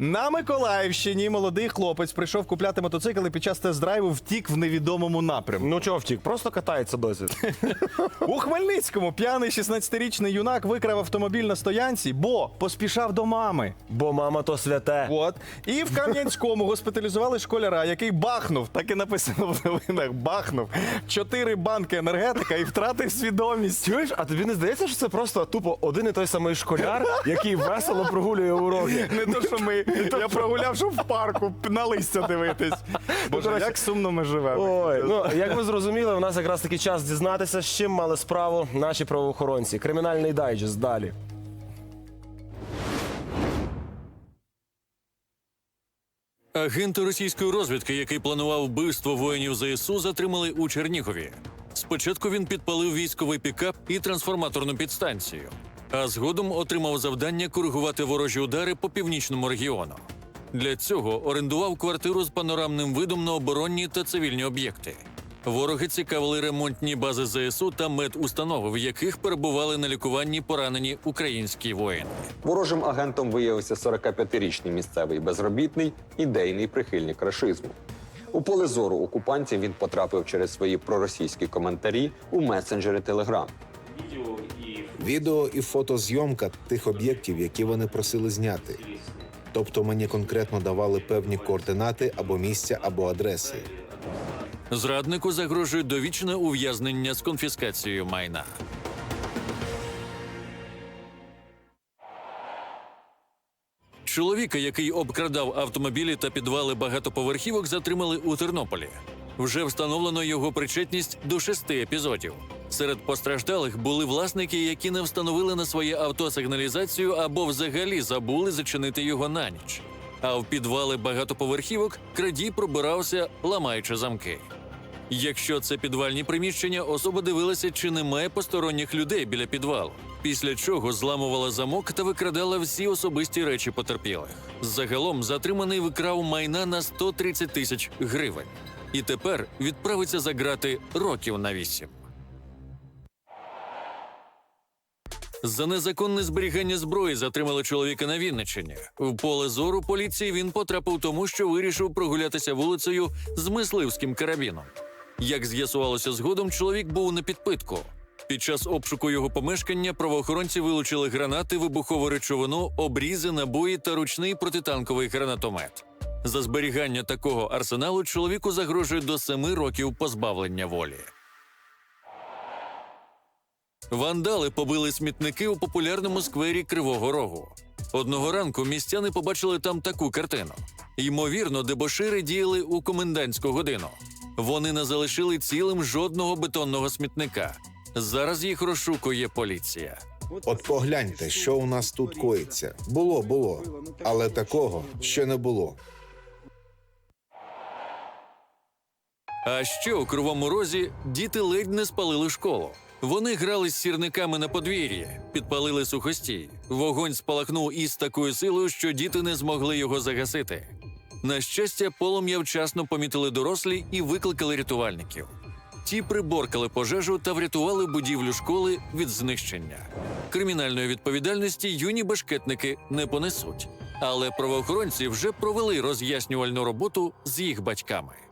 На Миколаївщині молодий хлопець прийшов купляти мотоцикл і під час тест-драйву втік в невідомому напрямку. Ну чого втік? Просто катається досі. У Хмельницькому п'яний 16-річний юнак викрав автомобіль на стоянці, бо поспішав до мами. Бо мама то святе. От і в Кам'янському госпіталізували школяра, який бахнув, так і написано в новинах. Бахнув чотири банки енергетика і втратив свідомість. Чуєш, а тобі не здається, що це просто тупо один і той самий школяр, який весело прогулює уроки? Не то, що ми. Я прогуляв, щоб в парку на листя дивитись. Боже, як сумно ми живемо. Ой, ну як ви зрозуміли, у нас якраз такий час дізнатися, з чим мали справу наші правоохоронці. Кримінальний дайджест далі. Агента російської розвідки, який планував вбивство воїнів ЗСУ, затримали у Чернігові. Спочатку він підпалив військовий пікап і трансформаторну підстанцію, а згодом отримав завдання коригувати ворожі удари по північному регіону. Для цього орендував квартиру з панорамним видом на оборонні та цивільні об'єкти. Вороги цікавили ремонтні бази ЗСУ та медустанови, в яких перебували на лікуванні поранені українські воїни. Ворожим агентом виявився 45-річний місцевий безробітний, ідейний прихильник рашизму. У поле зору окупантів він потрапив через свої проросійські коментарі у месенджери Телеграм. Відео і фотозйомка тих об'єктів, які вони просили зняти. Тобто мені конкретно давали певні координати або місця, або адреси. Зраднику загрожує довічне ув'язнення з конфіскацією майна. Чоловіка, який обкрадав автомобілі та підвали багатоповерхівок, затримали у Тернополі. Вже встановлено його причетність до шести епізодів. Серед постраждалих були власники, які не встановили на своє авто сигналізацію або взагалі забули зачинити його на ніч. А в підвали багатоповерхівок крадій пробирався, ламаючи замки. Якщо це підвальні приміщення, особа дивилася, чи немає посторонніх людей біля підвалу. Після чого зламувала замок та викрадала всі особисті речі потерпілих. Загалом затриманий викрав майна на 130 тисяч гривень. І тепер відправиться за грати років на вісім. За незаконне зберігання зброї затримали чоловіка на Вінниччині. В поле зору поліції він потрапив тому, що вирішив прогулятися вулицею з мисливським карабіном. Як з'ясувалося згодом, чоловік був на підпитку. Під час обшуку його помешкання правоохоронці вилучили гранати, вибухову речовину, обрізи, набої та ручний протитанковий гранатомет. За зберігання такого арсеналу чоловіку загрожує до семи років позбавлення волі. Вандали побили смітники у популярному сквері Кривого Рогу. Одного ранку містяни побачили там таку картину. Ймовірно, дебошири діяли у комендантську годину. Вони не залишили цілим жодного бетонного смітника. Зараз їх розшукує поліція. От погляньте, що у нас тут коїться. Було, було, але такого ще не було. А ще у Кривому Розі діти ледь не спалили школу. Вони грали з сірниками на подвір'ї, підпалили сухостій. Вогонь спалахнув із такою силою, що діти не змогли його загасити. На щастя, полум'я вчасно помітили дорослі і викликали рятувальників. Ті приборкали пожежу та врятували будівлю школи від знищення. Кримінальної відповідальності юні бешкетники не понесуть, але правоохоронці вже провели роз'яснювальну роботу з їх батьками.